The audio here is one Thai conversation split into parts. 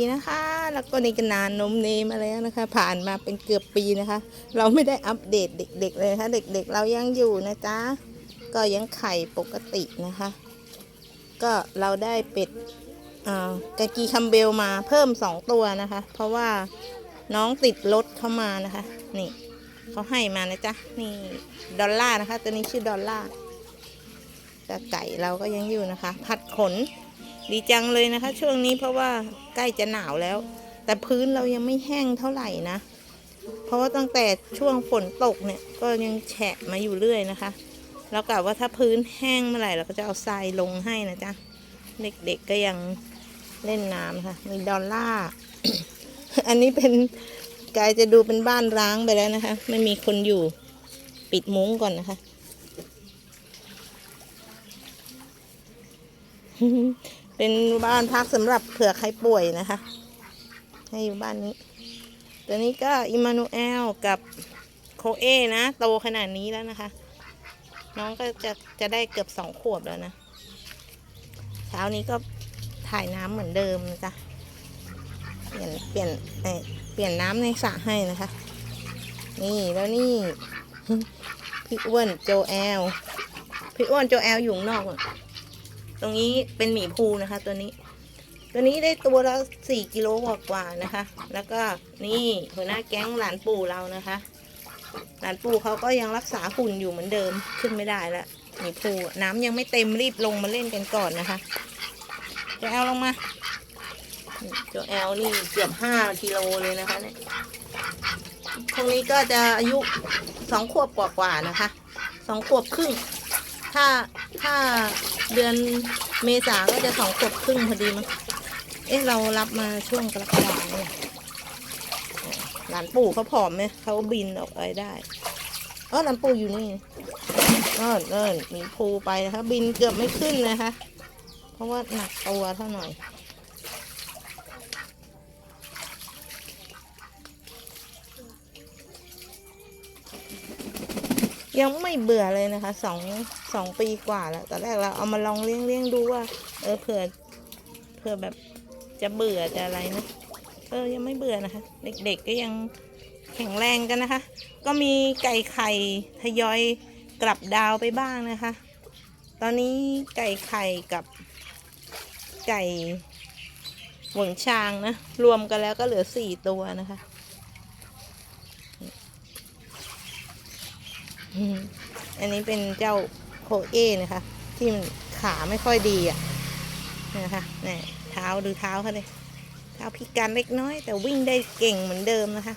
ีนะคะ แล้วก็นี่ก็นานนมเนมาแล้วนะคะ ผ่านมาเป็นเกือบปีนะคะ เราไม่ได้อัปเดตเด็ก ๆ เลยนะคะเด็ก ๆ เรายังอยู่นะจ๊ะก็ยังไข่ปกตินะคะ ก็เราได้เป็ดอ่ากากีคัมเบลมาเพิ่มสองตัวนะคะ เพราะว่าน้องติดรถเข้ามานะคะ นี่เขาให้มานะจ๊ะนี่ดอลลาร์นะคะ ตัวนี้ชื่อดอลลาร์แต่ไก่เราก็ยังอยู่นะคะ ผัดขน ดีจังเลยนะคะ ช่วงนี้เพราะว่าใกล้จะหนาวแล้ว แต่พื้นเรายังไม่แห้งเท่าไหร่นะ เพราะว่าตั้งแต่ช่วงฝนตกเนี่ยก็ยังแฉะมาอยู่เรื่อยนะคะแล้วกะว่าถ้าพื้นแห้งเมื่อไหร่เราก็จะเอาทรายลงให้นะจ๊ะเด็กๆก็ยังเล่นน้ำค่ะ มีดอลล่าอันนี้เป็นกายจะดูเป็นบ้านร้างไปแล้วนะคะ ไม่มีคนอยู่ปิดมุ้งก่อนนะคะ เป็นบ้านพักสำหรับเผื่อใครป่วยนะคะ ให้อยู่บ้านนี้ ตัวนี้ก็อิมานูเอลกับโคเอนะ โตขนาดนี้แล้วนะคะ น้องก็จะจะได้เกือบสองขวบแล้วนะ เช้านี้ก็ถ่ายน้ำเหมือนเดิมนะจ๊ะเปลี่ยนเปลี่ยนเปลี่ยนน้ำในสระให้นะคะ นี่แล้วนี่พี่อ้วนโจแอลพี่อ้วนโจแอลอยู่นอกอะ ตรงนี้เป็นหมีภูนะคะ ตัวนี้ ตัวนี้ได้ตัวละสี่กิโลกว่าๆนะคะ แล้วก็นี่หัวหน้าแก๊งหลานปู่เรานะคะ หลานปู่เขาก็ยังรักษาหุ่นอยู่เหมือนเดิมขึ้นไม่ได้ล้วหมีภูน้ำยังไม่เต็มรีบลงมาเล่นกันก่อนนะคะโจแอลลงมานี่โจแอลนี่เกือบห้ากิโลเลยนะคะเนี่ยพวกนี้ก็จะอายุสองขวบกว่าๆนะคะ สองขวบครึ่ง ถ้าถ้า เดือนเมษาก็จะสองขวบครึ่งพอดีมั้งเอ๊ะเรารับมาช่วงกรกฎาเนี่ยหลานปู่เขาผอมไหมเขาบินออกไปได้เออหลานปู่อยู่นี่เออเออมีภูไปนะคะ บินเกือบไม่ขึ้นนะคะเพราะว่าหนักตัวเท่าหน่อย ยังไม่เบื่อเลยนะคะสองสองปีกว่าแล้วตอนแรกเราเอามาลองเลี้ยงเลี้ยงดูว่า เออเผื่อเผื่อแบบจะเบื่อจะอะไรนะเออยังไม่เบื่อนะคะ เด็กๆก็ยังแข็งแรงกันนะคะ ก็มีไก่ไข่ทยอยกลับดาวไปบ้างนะคะ ตอนนี้ไก่ไข่กับไก่หวงชางนะ รวมกันแล้วก็เหลือสี่ตัวนะคะ อันนี้เป็นเจ้าโคเอนะคะ ที่มันขาไม่ค่อยดีอะนี่นะคะเนี่ยเท้าดูเท้าเขาเลยเท้าพิการเล็กน้อย แต่วิ่งได้เก่งเหมือนเดิมนะคะ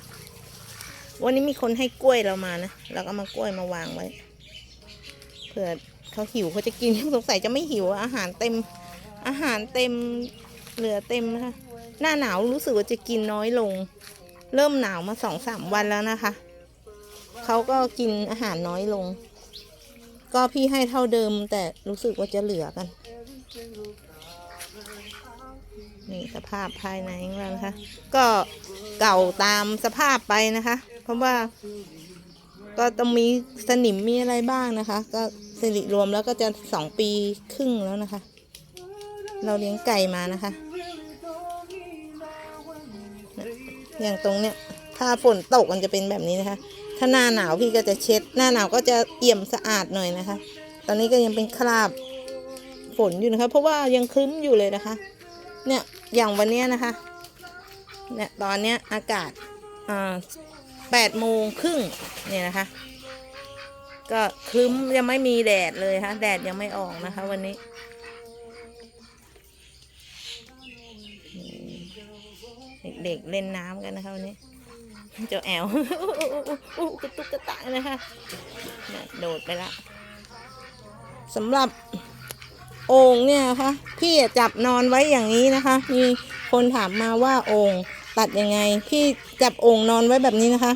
วันนี้มีคนให้กล้วยเรามานะเราก็มากล้วยมาวางไว้เผื่อเขาหิวเขาจะกินสงสัยจะไม่หิวอะอาหารเต็มอาหารเต็มเหลือเต็มนะคะ หน้าหนาวรู้สึกว่าจะกินน้อยลง เริ่มหนาวมาสองสามวันแล้วนะคะ เขาก็กินอาหารน้อยลง ก็พี่ให้เท่าเดิม แต่รู้สึกว่าจะเหลือกัน นี่สภาพภายในของเรานะคะ ก็เก่าตามสภาพไปนะคะ เพราะว่า ก็ต้องมีสนิมมีอะไรบ้างนะคะ ก็สิริรวมแล้วก็จะสองปีครึ่งแล้วนะคะ เราเลี้ยงไก่มานะคะ อย่างตรงเนี้ยถ้าฝนตกมันจะเป็นแบบนี้นะคะ ถ้าหน้าหนาวพี่ก็จะเช็ด หน้าหนาวก็จะเอี่ยมสะอาดหน่อยนะคะ ตอนนี้ก็ยังเป็นคราบฝนอยู่นะคะ เพราะว่ายังครึ้มอยู่เลยนะคะ เนี่ยอย่างวันนี้นะคะ เนี่ยตอนเนี้ยอากาศอ่าแปดโมงครึ่งเนี่ยนะคะ ก็ครึ้มยังไม่มีแดดเลยค่ะแดดยังไม่ออกนะคะ วันนี้เด็กๆเล่นน้ำกันนะคะวันนี้ เจ้าแอลอู้กระตุกกระตากนะคะนี่โดดไปละสำหรับโอ่งเนี่ยนะคะพี่จับนอนไว้อย่างนี้นะคะ มีคนถามมาว่าโอ่งตัดยังไง พี่จับโอ่งนอนไว้แบบนี้นะคะ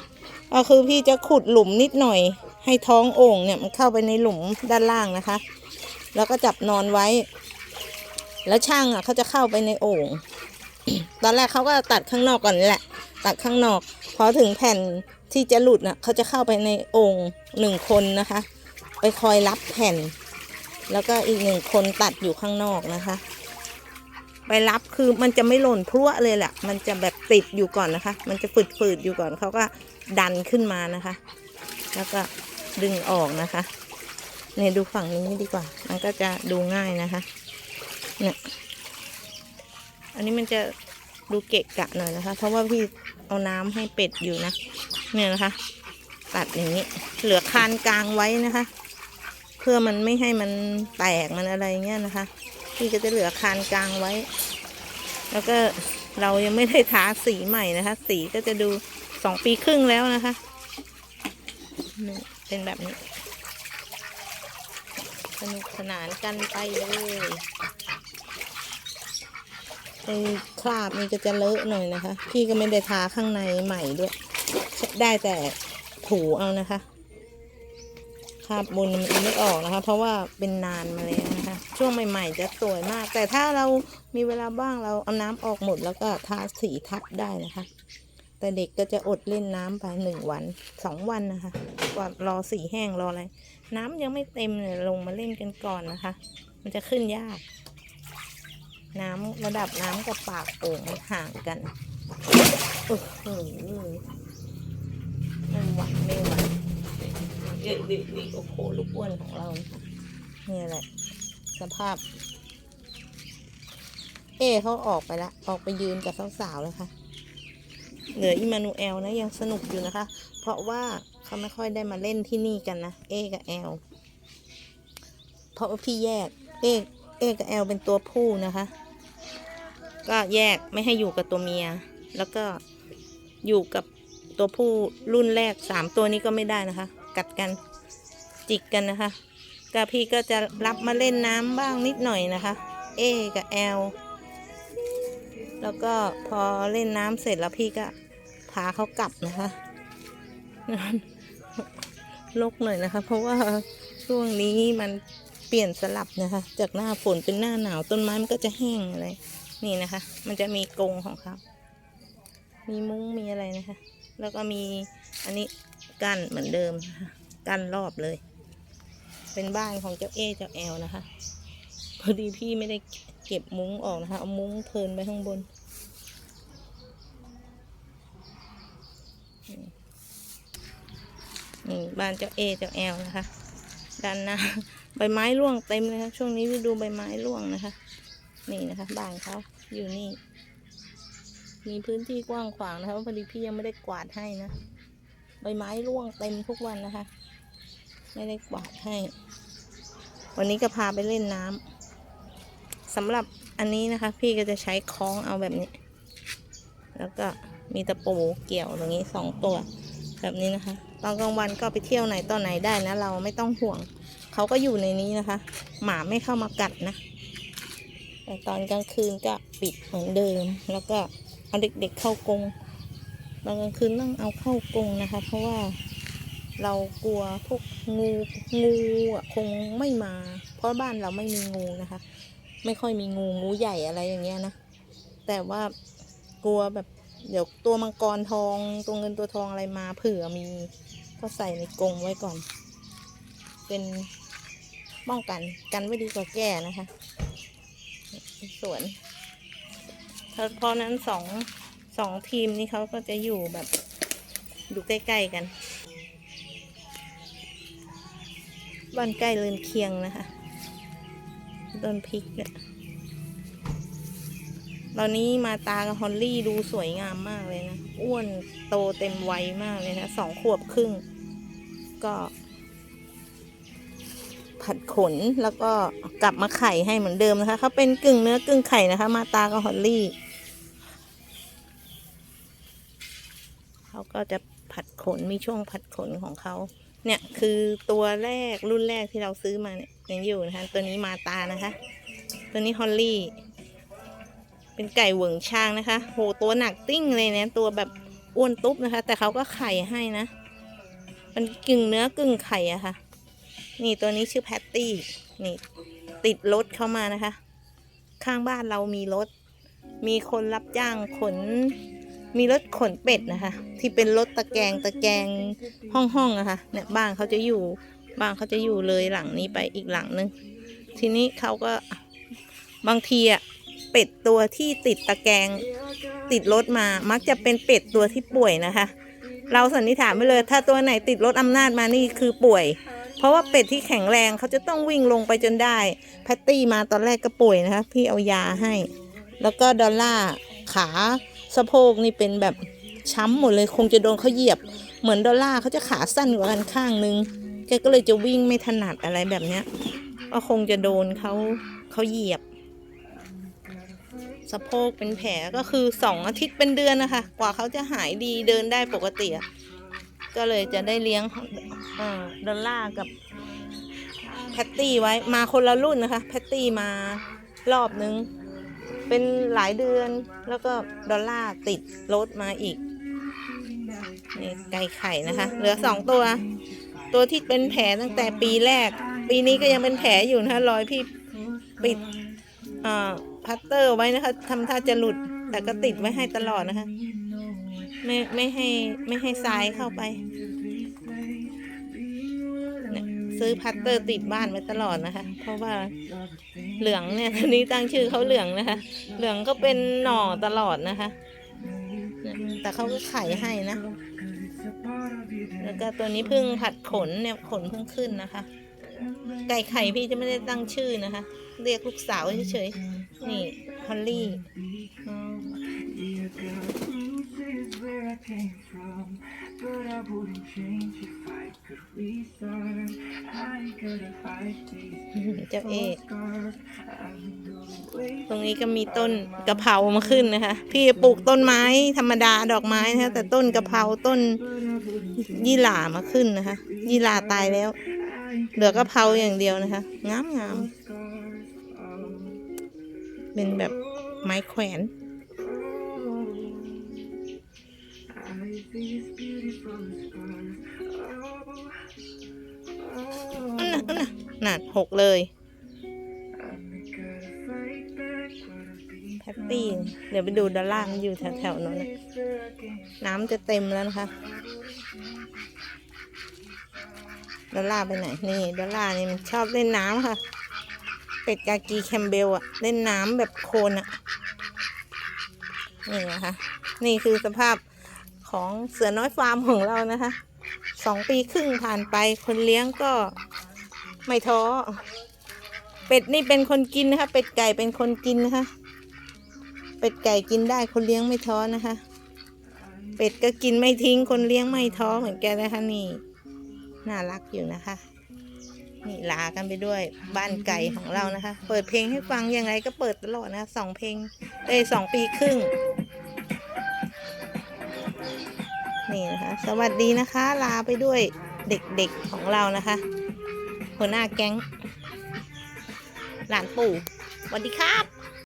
ก็คือพี่จะขุดหลุมนิดหน่อย ให้ท้องโอ่งเนี่ยมันเข้าไปในหลุมด้านล่างนะคะ แล้วก็จับนอนไว้ แล้วช่างอะเขาจะเข้าไปในโอ่งตอนแรกเขาก็ตัดข้างนอกก่อนแหละ ตัดข้างนอก พอถึงแผ่นที่จะหลุดน่ะเขาจะเข้าไปในโอ่งหนึ่งคนนะคะ ไปคอยรับแผ่น แล้วก็อีกหนึ่งคนตัดอยู่ข้างนอกนะคะ ไปรับคือมันจะไม่หล่นพรวดเลยแหละมันจะแบบติดอยู่ก่อนนะคะ มันจะฝืดๆอยู่ก่อนเขาก็ดันขึ้นมานะคะ แล้วก็ดึงออกนะคะเนี่ยดูฝั่งนี้ดีกว่า มันก็จะดูง่ายนะคะ เนี่ย อันนี้มันจะ ดูเกะกะหน่อยนะคะ เพราะว่าพี่เอาน้ำให้เป็ดอยู่นะ เนี่ยนะคะ ตัดอย่างนี้ เหลือคานกลางไว้นะคะ เพื่อมันไม่ให้มันแตกมันอะไรเงี้ยนะคะ พี่ก็จะเหลือคานกลางไว้ แล้วก็เรายังไม่ได้ทาสีใหม่นะคะ สีก็จะดูสองปีครึ่งแล้วนะคะ เป็นแบบนี้ สนุกสนานกันไปเลย ไอ้คราบนี่ก็จะเลอะหน่อยนะคะ พี่ก็ไม่ได้ทาข้างในใหม่ด้วย ได้แต่ถูเอานะคะคราบบนมันไม่ออกนะคะ เพราะว่าเป็นนานมาแล้วนะคะ ช่วงใหม่ ๆ จะสวยมาก แต่ถ้าเรามีเวลาบ้างเราเอาน้ำออกหมดแล้วก็ทาสีทับได้นะคะ แต่เด็กก็จะอดเล่นน้ำไปหนึ่งวันสองวันนะคะกว่ารอสีแห้งรออะไรน้ำยังไม่เต็มเลยลงมาเล่นกันก่อนนะคะ มันจะขึ้นยาก น้ำระดับน้ำกับปากโป่งมันห่างกันโอ้โหไม่ไหวไม่ไหวเด็กดิดิโอ้โหลูกอ้วนของเรานี่แหละ สภาพ เอเขาออกไปละ ออกไปยืนกับสาวๆแล้วค่ะ เหลืออิมานูเอลนะยังสนุกอยู่นะคะ เพราะว่าเขาไม่ค่อยได้มาเล่นที่นี่กันนะ เอกับแอลเพราะว่าพี่แยก เอเอกับแอลเป็นตัวผู้นะคะ ก็แยกไม่ให้อยู่กับตัวเมีย แล้วก็อยู่กับตัวผู้รุ่นแรกสามตัวนี้ก็ไม่ได้นะคะ กัดกันจิกกันนะคะก็พี่ก็จะรับมาเล่นน้ำบ้างนิดหน่อยนะคะ เอกับแอลแล้วก็พอเล่นน้ำเสร็จแล้วพี่ก็พาเขากลับนะคะลกหน่อยนะคะ เพราะว่าช่วงนี้มันเปลี่ยนสลับนะคะ จากหน้าฝนเป็นหน้าหนาวต้นไม้มันก็จะแห้งอะไร นี่นะคะ มันจะมีกรงของเขา มีมุ้งมีอะไรนะคะ แล้วก็มีอันนี้กั้นเหมือนเดิมนะคะกั้นรอบเลย เป็นบ้านของเจ้าเอเจ้าแอลนะคะ พอดีพี่ไม่ได้เก็บมุ้งออกนะคะเอามุ้งเทินไปข้างบน นี่บ้านเจ้าเอเจ้าแอลนะคะด้านหน้าใบไม้ร่วงเต็มเลยค่ะช่วงนี้ฤดูใบไม้ร่วงนะคะ นี่นะคะบ้านเขาอยู่นี่ มีพื้นที่กว้างขวางนะคะพอดีพี่ยังไม่ได้กวาดให้นะใบไม้ร่วงเต็มทุกวันนะคะ ไม่ได้กวาดให้ วันนี้ก็พาไปเล่นน้ำสำหรับอันนี้นะคะ พี่ก็จะใช้คล้องเอาแบบนี้ แล้วก็มีตะปูเกี่ยวตรงนี้สองตัว แบบนี้นะคะ ตอนกลางวันก็ไปเที่ยวไหนตอนไหนได้นะ เราไม่ต้องห่วง เขาก็อยู่ในนี้นะคะ หมาไม่เข้ามากัดนะ แต่ตอนกลางคืนก็ปิดเหมือนเดิม แล้วก็เอาเด็กๆเข้ากรงตอนกลางคืนต้องเอาเข้ากรงนะคะ เพราะว่าเรากลัวพวกงูงูอะคงไม่มา เพราะบ้านเราไม่มีงูนะคะ ไม่ค่อยมีงูงูใหญ่อะไรอย่างเงี้ยนะ แต่ว่ากลัวแบบเดี๋ยวตัวมังกรทองตัวเงินตัวทองอะไรมาเผื่อมี ก็ใส่ในกรงไว้ก่อน เป็นป้องกันกันไว้ดีกว่าแก้นะคะ วนเพราะนั้นสองสองทีมนี้เขาก็จะอยู่แบบอยู่ใกล้ ๆ กันบ้านใกล้เรือนเคียงนะคะต้นพริกเนี่ยตอนนี้มาตากับฮอลลี่ดูสวยงามมากเลยนะ อ้วนโตเต็มวัยมากเลยนะสองขวบครึ่ง ก็ ผัดขนแล้วก็กลับมาไข่ให้เหมือนเดิมนะคะเขาเป็นกึ่งเนื้อกึ่งไข่นะคะ มาตากับฮอลลี่เขาก็จะผัดขนมีช่วงผัดขนของเขาเนี่ยคือตัวแรกรุ่นแรกที่เราซื้อมาเนี่ยยังอยู่นะคะตัวนี้มาตานะคะ ตัวนี้ฮอลลี่ เป็นไก่เหวิงช่างนะคะ โหตัวหนักติ้งเลยเนี่ยตัวแบบอ้วนตุ๊บนะคะ แต่เขาก็ไข่ให้นะ มันกึ่งเนื้อกึ่งไข่อะค่ะ นี่ตัวนี้ชื่อแพตตี้ นี่ติดรถเข้ามานะคะ ข้างบ้านเรามีรถ มีคนรับจ้างขน มีรถขนเป็ดนะคะ ที่เป็นรถตะแกงตะแกงห้องห้องๆอะค่ะเนี่ยบ้านเขาจะอยู่บ้านเขาจะอยู่เลยหลังนี้ไปอีกหลังนึง ทีนี้เขาก็บางทีอะเป็ดตัวที่ติดตะแกงติดรถมา มักจะเป็นเป็ดตัวที่ป่วยนะคะ เราสันนิษฐานไปเลย ถ้าตัวไหนติดรถอำนาจมานี่คือป่วย เพราะว่าเป็ดที่แข็งแรงเขาจะต้องวิ่งลงไปจนได้ แพตตี้มาตอนแรกก็ป่วยนะคะ พี่เอายาให้ แล้วก็ดอลล่าขาสะโพกนี่เป็นแบบช้ำหมดเลยคงจะโดนเขาเหยียบ เหมือนดอลล่าเขาจะขาสั้นกว่ากันข้างนึงแกก็เลยจะวิ่งไม่ถนัดอะไรแบบเนี้ยก็คงจะโดนเขาเขาเหยียบ สะโพกเป็นแผลก็คือสองอาทิตย์เป็นเดือนนะคะ กว่าเขาจะหายดีเดินได้ปกติอะ ก็เลยจะได้เลี้ยงเอ่อดอลล่าร์กับแพตตี้ไว้มาคนละรุ่นนะคะ แพตตี้มารอบนึง เป็นหลายเดือนแล้วก็ดอลล่าร์ติดรถมาอีกนี่ไก่ไข่นะคะ เหลือสองตัว ตัวที่เป็นแผลตั้งแต่ปีแรก ปีนี้ก็ยังเป็นแผลอยู่นะคะรอยพี่ปิดอ่าพัตเตอร์ไว้นะคะทำท่าจะหลุดแต่ก็ติดไว้ให้ตลอดนะคะ ไม่ไม่ให้ไม่ให้ทรายเข้าไป ซื้อพัตเตอร์ติดบ้านไว้ตลอดนะคะ เพราะว่าเหลืองเนี่ยทีนี้ตั้งชื่อเขาเหลืองนะคะ เหลืองก็เป็นหน่อตลอดนะคะ แต่เขาก็ไข่ให้นะ แล้วก็ตัวนี้เพิ่งผัดขนเนี่ยขนเพิ่งขึ้นนะคะ ไก่ไข่พี่จะไม่ได้ตั้งชื่อนะคะ เรียกลูกสาวเฉยๆนี่ฮอลลี่ Yeah, I came from. But I wouldn't change if I could restart. I gotta hide these เจ้าเอ scars. I've been going way ตรงนี้ก็มีต้นกะเพรามาขึ้นนะคะ พี่ปลูกต้นไม้ธรรมดาดอกไม้นะคะ แต่ต้นกะเพราต้นยี่หร่ามาขึ้นนะคะ ยี่หร่าตายแล้วเหลือกะเพราอย่างเดียวนะคะ งามงามๆเป็นแบบไม้แขวน Hide these beautiful scars. Oh, อันน่ะอันน่ะน่ะหกเลย I gotta fight back what I've been แพตตี้เดี๋ยวไปดูดอลล่าร์มันอยู่แถวๆนั้นนะ where I came น้ำจะเต็มแล้วนะคะ ดอลล่าร์ไปไหน นี่ ดอลล่าร์นี่มันชอบเล่นน้ำค่ะ เป็ดกากีแคมเบลอะเล่นน้ำแบบโคลนอะนี่นะคะ นี่คือสภาพ ของเสือน้อยฟาร์มของเรานะคะสองปีครึ่งผ่านไปคนเลี้ยงก็ไม่ท้อ เป็ดนี่เป็นคนกินนะคะ เป็ดไก่เป็นคนกินนะคะ เป็ดไก่กินได้คนเลี้ยงไม่ท้อนะคะ เป็ดก็กินไม่ทิ้งคนเลี้ยงไม่ท้อเหมือนกันนะคะนี่ น่ารักอยู่นะคะ นี่ลากันไปด้วยบ้านไก่ของเรานะคะ เปิดเพลงให้ฟังยังไงก็เปิดตลอดนะคะสองเพลงเอ้ยสองปีครึ่ง นี่นะคะ สวัสดีนะคะ ลาไปด้วยเด็กๆของเรานะคะหัวหน้าแก๊งหลานปู่สวัสดีครับ